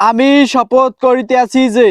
আমি শপথ করিতে আছি যে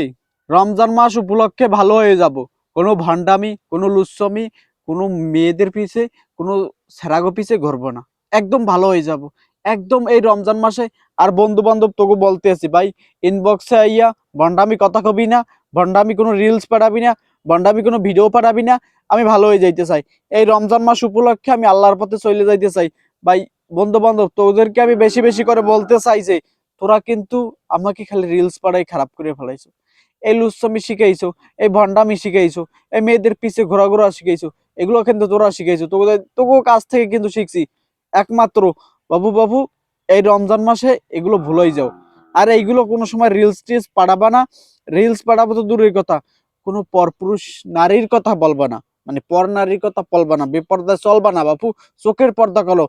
রমজান মাস উপলক্ষে ভালো হয়ে যাব। কোনো ভণ্ডামি, কোনো লুচ্ছমি, কোনো মেয়েদের পিছে, কোনো সেরাগো পিছে ঘুরবো না। একদম ভালো হয়ে যাব। একদম এই রমজান মাসে আর বন্ধু বান্ধব তোকে বলতে আছি ভাই ইনবক্সে আইয়া ভণ্ডামি কথা কবি না, ভণ্ডামি কোনো রিলস পাঠাবি না, ভণ্ডামি কোনো ভিডিও পাঠাবি না, আমি ভালো হয়ে যাইতে চাই। এই রমজান মাস উপলক্ষে আমি আল্লাহর পথে চলে যাইতে চাই। ভাই বন্ধু বান্ধব তোদেরকে আমি বেশি বেশি করে বলতে চাই যে তোরা কিন্তু আমাকে খালি রিলস পাড়াই খারাপ করে ফেলাইছো। এই লুচ্ছমি শিখাইছো, এই ভণ্ডামি শিখাইছো, এই মেয়েদের পিছে ঘোরাঘোরা শিখাইছো, এগুলো কিন্তু তোরা শিখাইছো। তোকে তোকেও কাছ থেকে কিন্তু শিখছি। একমাত্র, বাবু বাবু, এই রমজান মাসে এগুলো ভুলেই যাও। আর এইগুলো কোনো সময় রিলস টিলস পাঠাবা না। রিলস পাঠাবো তো দূরের কথা। কোনো পরপুরুষ নারীর কথা বলবা না। মানে পর নারীর কথা বলবা না। বেপর্দা চলবা না, বাপু। চোখের পর্দা করো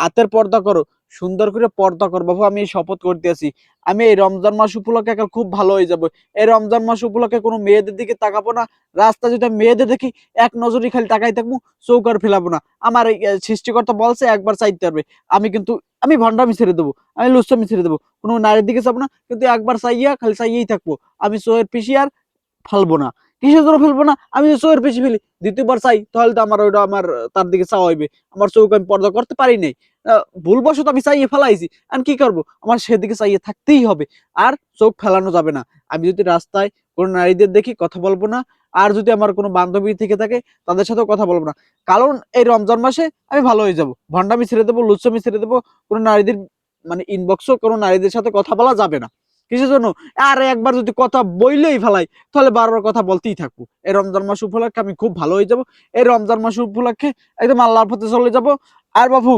হাতের পর্দা করো। সুন্দর করে পর্দা কর। বাবু, আমি শপথ করতে আছি। আমি এই রমজান মাস উপলক্ষে এখন খুব ভালো হয়ে যাব। এই রমজান মাস উপলক্ষে কোনো মেয়েদের দিকে তাকাবো না। রাস্তা যদি মেয়েদের দেখি, এক নজরই খালি তাকাই থাকব, চৌকার ফেলাবো না। আমার সৃষ্টিকর্তা বলছে, একবার চাইতে পারবে। আমি কিন্তু, আমি ভণ্ডামি ছেড়ে দেবো। আমি লুচ্ছামি ছেড়ে দেবো। কোনো নারীর দিকে যাব না। কিন্তু একবার চাইয়া খালি চাইয়েই থাকব। আমি চোয়ের পিসি আর ফেলব না। কিসের জন্য ফেলব না? আমি যদি চোখের পিছিয়ে ফেলি, দ্বিতীয়বার চাই, তাহলে তো আমার ওইটা আমার, তার দিকে চাওয়া হইবে। আমার চোখ আমি পর্দা করতে পারি নাই। ভুলবশত আমি চাইয়ে ফেলাইছি। আমি কি করব? আমার সেদিকে চাইয়ে থাকতেই হবে। আর চোখ ফেলানো যাবে না। আমি যদি রাস্তায় কোনো নারীদের দেখি, কথা বলব না। আর যদি আমার কোনো বান্ধবী থেকে থাকে, তাদের সাথেও কথা বলব না। কারণ এই রমজান মাসে আমি ভালো হয়ে যাব। ভণ্ডামি ছেড়ে দেবো লুচ্ছমি ছেড়ে দেবো, কোনো নারীদের মানে ইনবক্সও কোনো নারীদের সাথে কথা বলা যাবে না। কিসের জন্য? আর একবার যদি কথা বইলেই ফেলাই, তাহলে বারবার কথা বলতেই থাকব। এই রমজান মাস উপলক্ষে আমি খুব ভালো হয়ে যাব। এই রমজান মাস উপলক্ষে একদম আল্লাহর পথে চলে যাব। আর বাবু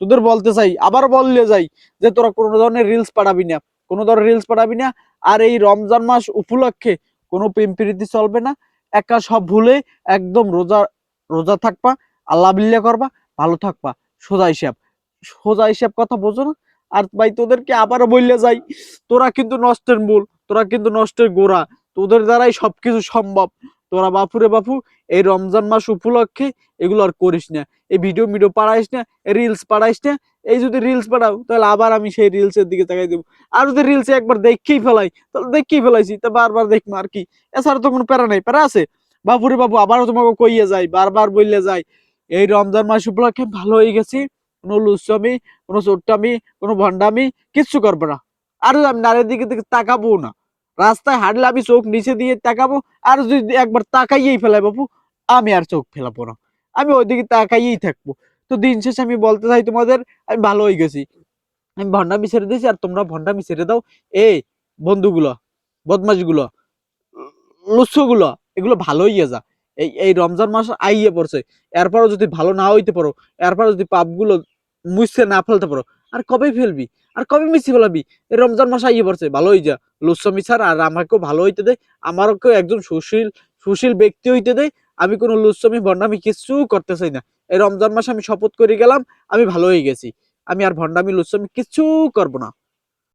তোদের বলতে চাই, আবার বললে যাই যে তোরা কোনো ধরনের রিলস পাঠাবি না। কোনো ধরনের রিলস পাঠাবি না। আর এই রমজান মাস উপলক্ষে কোনো প্রেমপ্রীতি চলবে না। একা সব ভুলে একদম রোজা রোজা থাকবা, আল্লাহ বিল্লা করবা, ভালো থাকবা। সোজা হিসাব। সোজা হিসাব কথা বোঝো না। আর ভাই তোদেরকে আবারও বললে যাই, তোরা কিন্তু নষ্টের মূল, তোরা কিন্তু নষ্টের গোড়া, তোদের দ্বারাই সবকিছু সম্ভব। তোরা বাপুরে বাপু, এই রমজান মাস উপলক্ষে এগুলো আর করিস না। এই ভিডিও ভিডিও পাড়াইস না রিলস পাড়াইস না, এই যদি রিলস পাঠাও তাহলে আবার আমি সেই রিলস এর দিকে তাকাই দেবো। আর যদি রিলস একবার দেখেই ফেলাই, তাহলে দেখেই ফেলাইছি, তা বারবার দেখব আর কি। এছাড়া তো কোনো প্যারা নাই, প্যারা আছে? বাপুরে বাবু আবারও তোমাকে কইয়ে যায় বারবার বললে যায় এই রমজান মাস উপলক্ষে ভালো হয়ে গেছি। কোনো লুচ্ছামি, কোনো চোট্টামি কোনো ভণ্ডামি, কিচ্ছু করব না। আর আমি নারীর দিকে তাকাবো না, রাস্তায় হাঁটলে আমি চোখ নিচে দিয়ে তাকাবো, আর যদি একবার তাকাইয়েই ফেলাই বাবু আমি আর চোখ ফেলাবো না। আমি ওইদিকে তাকাইয়েই থাকব। তো দিন শেষে আমি বলতে চাই তোমাদের, আমি ভালো হয়ে গেছি। আমি ভণ্ডামি ছেড়ে দিয়েছি, আর তোমরা ভণ্ডামি ছেড়ে দাও। এই বন্ধুগুলো, বদমাশগুলো, লুচ্ছগুলো, এগুলো ভালো হইয়া যা। এই এই রমজান মাস আইয়ে পড়ছে। এরপরও যদি ভালো না হইতে পারো, এরপরও যদি পাপগুলো মুছতে না ফেলতে পারো। আর কবে ফেলবি? আর কবে মিশি ফেলাবি? এই রমজান মাস আইয়ে পড়ছে, ভালো হয়ে যা লুচ্ছ ছাড় আর আমাকেও ভালো হইতে দেয় আমারকেও একজন সুশীল সুশীল ব্যক্তি হইতে দেয় আমি কোনো লুচ্ছমি, ভণ্ডামি কিছু করতে চাই না। এই রমজান মাসে আমি শপথ করে গেলাম, আমি ভালো হয়ে গেছি। আমি আর ভণ্ডামি, লুচ্ছমি কিছু করব না।